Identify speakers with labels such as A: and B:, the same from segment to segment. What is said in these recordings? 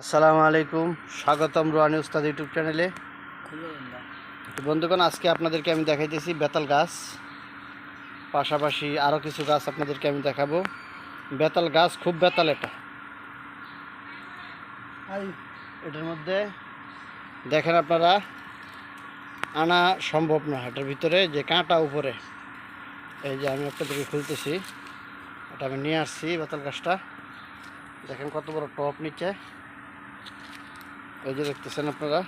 A: আসসালামু আলাইকুম। স্বাগতম রোহানি উস্তাদ ইউটিউব চ্যানেলে। বন্ধুগণ, আজকে আপনাদেরকে আমি দেখাইতেছি বেতাল গাছ। পাশাপাশি আরও কিছু গাছ আপনাদেরকে আমি দেখাবো। বেতাল গাছ খুব বেতাল এটা। এটার মধ্যে দেখেন আপনারা, আনা সম্ভব না। এটার ভিতরে যে কাঁটা উপরে, এই যে আমি আপনাদেরকে খুলতেছি, এটা আমি নিয়ে আসছি বেতাল গাছটা। দেখেন কত বড় টপ নিচে। এই যে দেখতেছেন আপনারা,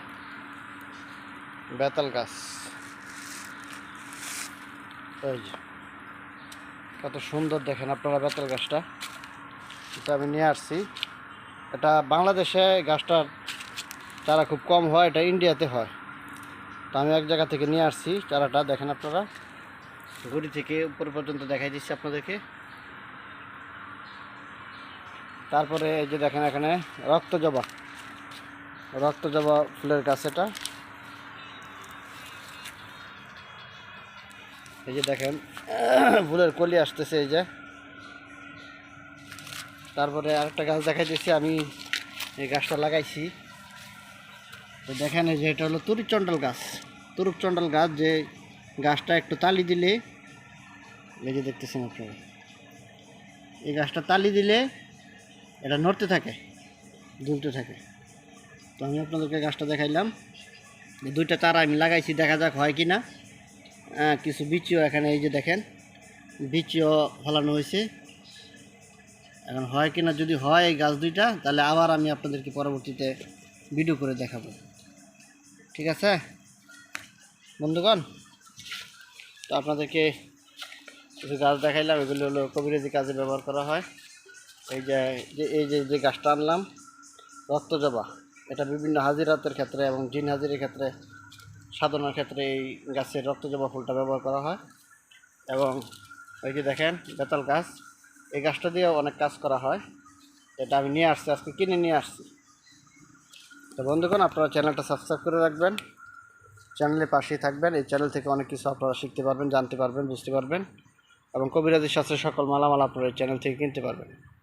A: বেতাল গাছ। এই যে, কত সুন্দর দেখেন আপনারা বেতাল গাছটা। এটা আমি নিয়ে আসছি। এটা বাংলাদেশে গাছটার চারা খুব কম হয়, এটা ইন্ডিয়াতে হয়। তো আমি এক জায়গা থেকে নিয়ে আসছি চারাটা, দেখেন আপনারা। গুড়ি থেকে উপর পর্যন্ত দেখাই দিচ্ছি আপনাদেরকে। তারপরে এই যে দেখেন এখানে রক্ত জবা। রক্ত জবা ফুলের গাছ এটা এই যে দেখেন, ফুলের কলি আসতেছে এই যে। তারপরে আরেকটা গাছ দেখাইতেছি আমি এই গাছটা লাগাইছি। দেখেন এই যে এটা হলো তুরুচণ্ডাল গাছ। তুরুপচণ্ডাল গাছ, যে গাছটা একটু তালি দিলে, এই যে দেখতেছেন আপনারা, এই গাছটা তালি দিলে এটা নড়তে থাকে, দুলতে থাকে। তো আমি আপনাদেরকে গাছটা দেখাইলাম। দুইটা চারা আমি লাগাইছি দেখা যাক হয় কি না আহ, কিছু বিচিও এখানে এই যে দেখেন বিচিও ফলানো হয়েছে। এখন হয় কি না যদি হয় এই গাছ দুইটা তাহলে আবার আমি আপনাদেরকে পরবর্তীতে ভিডিও করে দেখাবো। ঠিক আছে? বন্ধুগণ তো আপনাদেরকে কিছু গাছ দেখাইলাম এগুলো হলো কবিরাজি কাজে ব্যবহার করা হয়। এই যে- এই যে যে গাছটা আনলাম রক্তজবা এটা বিভিন্ন হাজিরাতের ক্ষেত্রে এবং জিন হাজিরের ক্ষেত্রে, সাধনার ক্ষেত্রে এই গাছের রক্তজবা ফুলটা ব্যবহার করা হয়। এবং ওই যে দেখেন, বেতাল গাছ, এই গাছটা দিয়েও অনেক কাজ করা হয়। এটা আমি নিয়ে আসছি, আজকে কিনে নিয়ে আসছি। তো বন্ধুগণ, আপনারা চ্যানেলটা সাবস্ক্রাইব করে রাখবেন। চ্যানেলের পাশেই থাকবেন। এই চ্যানেল থেকে অনেক কিছু আপনারা শিখতে পারবেন, জানতে পারবেন, বুঝতে পারবেন। এবং কবিরাজির শাস্ত্রের সকল মালামাল আপনারা এই চ্যানেল থেকে কিনতে পারবেন।